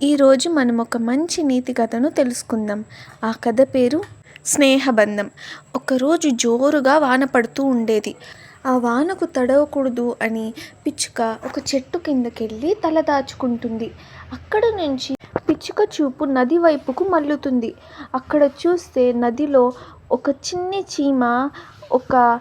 ఈరోజు మనం ఒక మంచి నీతి కథను తెలుసుకుందాం. ఆ కథ పేరు స్నేహబంధం. ఒకరోజు జోరుగా వాన పడుతూ ఉండేది. ఆ వానకు తడవకూడదు అని పిచ్చుక ఒక చెట్టు కిందకెళ్ళి తల దాచుకుంటుంది. అక్కడ నుంచి పిచ్చుక చూపు నది వైపుకు మల్లుతుంది అక్కడ చూస్తే నదిలో ఒక చిన్ని చీమ ఒక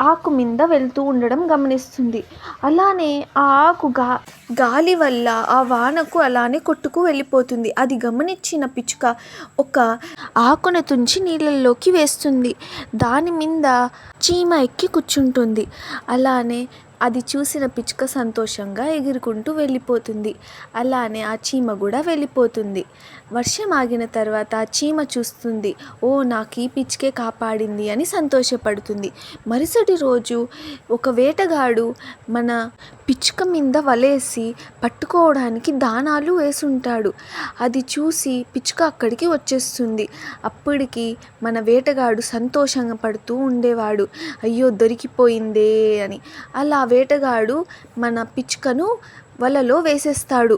ఆకు మీద వెళ్తూ ఉండడం గమనిస్తుంది. అలానే ఆ ఆకు గా గాలి వల్ల ఆ వానకు అలానే కొట్టుకు వెళ్ళిపోతుంది. అది గమనించిన పిచ్చుక ఒక ఆకును తుంచి నీళ్ళల్లోకి వేస్తుంది. దాని మీద చీమ ఎక్కి కూర్చుంటుంది. అలానే అది చూసిన పిచ్చుక సంతోషంగా ఎగురుకుంటూ వెళ్ళిపోతుంది. అలానే ఆ చీమ కూడా వెళ్ళిపోతుంది. వర్షం ఆగిన తర్వాత ఆ చీమ చూస్తుంది. ఓ నాకు ఈ పిచ్చుకే కాపాడింది అని సంతోషపడుతుంది. మరుసటి రోజు ఒక వేటగాడు మన పిచ్చుక మీద వలేసి పట్టుకోవడానికి దానాలు వేసుంటాడు. అది చూసి పిచ్చుక అక్కడికి వచ్చేస్తుంది. అప్పటికి మన వేటగాడు సంతోషంగా పడుతూ ఉండేవాడు. అయ్యో దొరికిపోయిందే అని. అలా వేటగాడు మన పిచ్చుకను వలలో వేసేస్తాడు.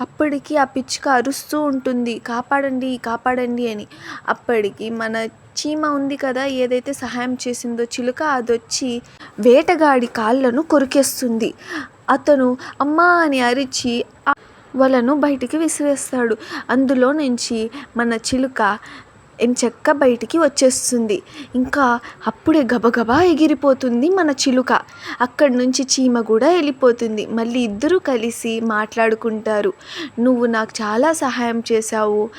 అప్పటికి ఆ పిచ్చుక అరుస్తూ ఉంటుంది. కాపాడండి కాపాడండి అని. అప్పటికి మన చీమ ఉంది కదా ఏదైతే సహాయం చేసిందో చిలుక అదొచ్చి వేటగాడి కాళ్ళను కొరికేస్తుంది. అతను అమ్మా అని అరిచి వలను బయటికి విసిరేస్తాడు. అందులో నుంచి మన చిలుక ఎంచక్క బయటికి వచ్చేస్తుంది. ఇంకా అప్పుడే గబగబా ఎగిరిపోతుంది మన చిలుక. అక్కడి నుంచి చీమ కూడా వెళ్ళిపోతుంది. మళ్ళీ ఇద్దరూ కలిసి మాట్లాడుకుంటారు. నువ్వు నాకు చాలా సహాయం చేశావు.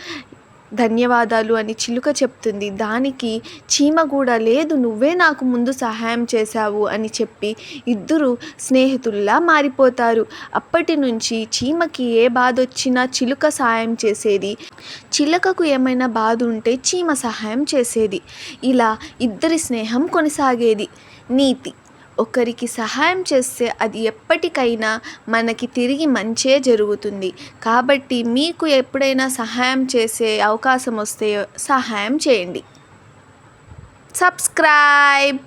ధన్యవాదాలు అని చిలుక చెప్తుంది. దానికి చీమ కూడా లేదు నువ్వే నాకు ముందు సహాయం చేశావు అని చెప్పి ఇద్దరు స్నేహితుల్లా మారిపోతారు. అప్పటి నుంచి చీమకి ఏ బాధ వచ్చినా చిలుక సహాయం చేసేది. చిలుకకు ఏమైనా బాధ ఉంటే చీమ సహాయం చేసేది. ఇలా ఇద్దరి స్నేహం కొనసాగేది. నీతి ఒకరికి సహాయం చేస్తే అది ఎప్పటికైనా మనకి తిరిగి మంచే జరుగుతుంది. కాబట్టి మీకు ఎప్పుడైనా సహాయం చేసే అవకాశం వస్తే సహాయం చేయండి. సబ్స్క్రైబ్!